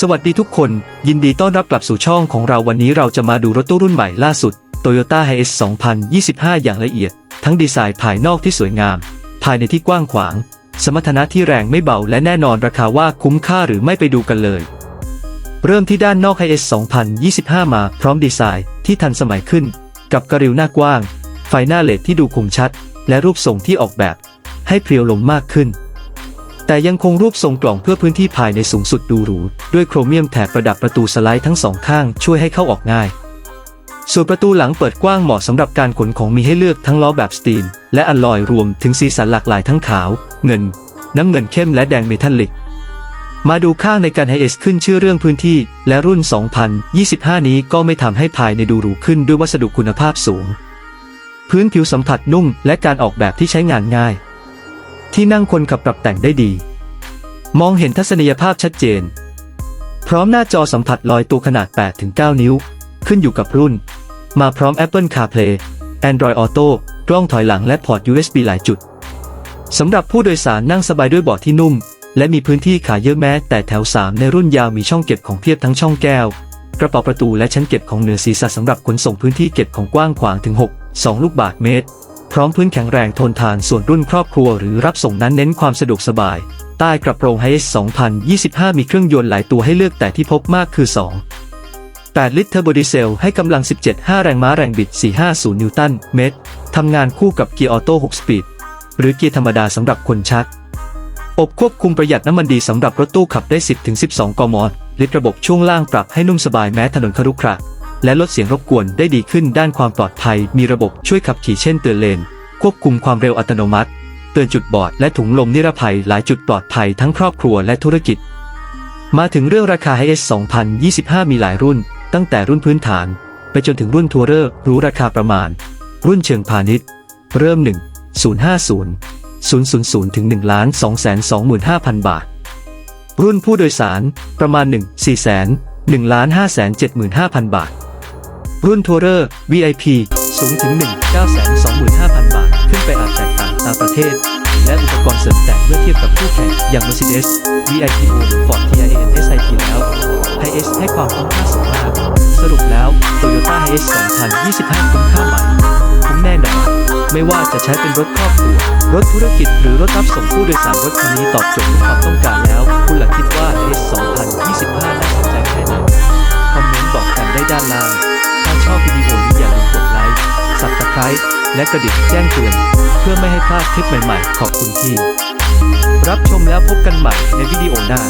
สวัสดีทุกคน ยินดีต้อนรับกลับสู่ช่องของเราวันนี้เราจะมาดูรถตู้รุ่นใหม่ล่าสุด Toyota Hiace 2025 อย่างละเอียด ทั้งดีไซน์ภายนอกที่สวยงาม ภายในที่กว้างขวาง สมรรถนะที่แรงไม่เบาและแน่นอนราคาว่าคุ้มค่าหรือไม่ไปดูกันเลย เริ่มที่ด้านนอก Hiace 2025 มาพร้อมดีไซน์ที่ทันสมัยขึ้น กับกระริวหน้ากว้าง ไฟหน้าเลดที่ดูคมชัด และรูปทรงที่ออกแบบ ให้เพรียวลมมากขึ้น แต่ยังคงรูปทรงกล่องเพื่อพื้นที่ภายในสูงสุดดูหรู ด้วยโครเมียมแถบประดับประตูสไลด์ทั้งสองข้างช่วยให้เข้าออกง่าย ส่วนประตูหลังเปิดกว้างเหมาะสำหรับการขนของมีให้เลือกทั้งล้อแบบสตีลและอลลอยรวมถึงสีสันหลากหลายทั้งขาว เงิน น้ำเงินเข้มและแดงเมทัลลิก มาดูข้างในการไฮเอสขึ้นชื่อเรื่องพื้นที่ และรุ่น 2025 นี้ก็ไม่ทำให้ภายในดูหรูขึ้นด้วยวัสดุคุณภาพสูง พื้นผิวสัมผัสนุ่มและการออกแบบที่ใช้งานง่าย ที่นั่งคนขับปรับแต่งได้ดี มองเห็นทัศนียภาพชัดเจน พร้อมหน้าจอสัมผัสลอยตัวขนาด 8-9 นิ้ว ขึ้นอยู่กับรุ่น มาพร้อม Apple CarPlay Android Auto กล้องถอยหลังและพอร์ต USB หลายจุดสำหรับผู้โดยสารนั่งสบายด้วยเบาะที่นุ่ม และมีพื้นที่ขาเยอะแม้ แต่แถว 3 ในรุ่นยาวมีช่องเก็บของเพียบทั้งช่องแก้ว กระเป๋าประตูและชั้นเก็บของเหนือศีรษะสำหรับขนส่งพื้นที่เก็บของกว้างขวางถึง 6 2 ลูกบาศก์เมตร ร้อมพื้นแข็งแรงทนทานส่วนรุ่นครอบครัวหรือรับส่งนั้นเน้นความสะดวกสบาย ใต้กระโปรง h 2025 มีเครื่องยนต์หลายตัวให้เลือกแต่ที่พบมากคือ 2 8 ลิตรเทอร์โบดีเซลให้กำลัง 17.5 แรงม้าแรงบิด 450 นิวตันเมตรทำงานคู่กับเกียร์ออโต้ 6 สปีด หรือเกียร์ธรรมดาสำหรับคนชัก อบควบคุมประหยัดน้ำมันดีสำหรับรถตู้ขับได้ 10-12 กมลิตรระบบช่วงล่างปรับให้นุ่มสบายแม้ถนนครุขระ และลดเสียงรบกวนได้ดีขึ้นด้านความปลอดภัย มีระบบช่วยขับขี่เช่นเตือนเลน ควบคุมความเร็วอัตโนมัติ เตือนจุดบอดและถุงลมนิรภัยหลายจุดปลอดภัยทั้งครอบครัวและธุรกิจ มาถึงเรื่องราคา HS 2025 มีหลายรุ่น ตั้งแต่รุ่นพื้นฐาน ไปจนถึงรุ่นทัวร์เรอร์รู้ราคาประมาณ รุ่นเชิงพาณิชย์ เริ่ม 1 050 000ถึง1ล้าน225,000 บาท รุ่นผู้โดยสารประมาณ 1 4แสน1ล้าน575,000 บาท รุ่นทัวร์เรอร์ VIP สูงถึง 1 9 25,000 บาท ขึ้นไปอาจแตกต่างตามประเทศ และอุปกรณ์เสริมแต่งเมื่อเทียบกับคู่แข่งอย่าง Mercedes VIP Ford TIAN SIT แล้ว h i s ให้ความคุ้มค่าสูงมาก สรุปแล้ว Toyota h i s 2025 คุ้มค่าใหม่คุ้มแน่นอนไม่ว่าจะใช้เป็นรถครอบครัว รถธุรกิจหรือรถรับส่งผู้โดยสารรถคันนี้ตอบโจทย์ทุกความต้องการแล้ว คุณหล่ะคิดว่า HS Subscribe และกระดิ่งแจ้งเตือน เพื่อไม่ให้พลาดคลิปใหม่ๆ ขอบคุณที่ รับชมแล้วพบกันใหม่ในวิดีโอหน้า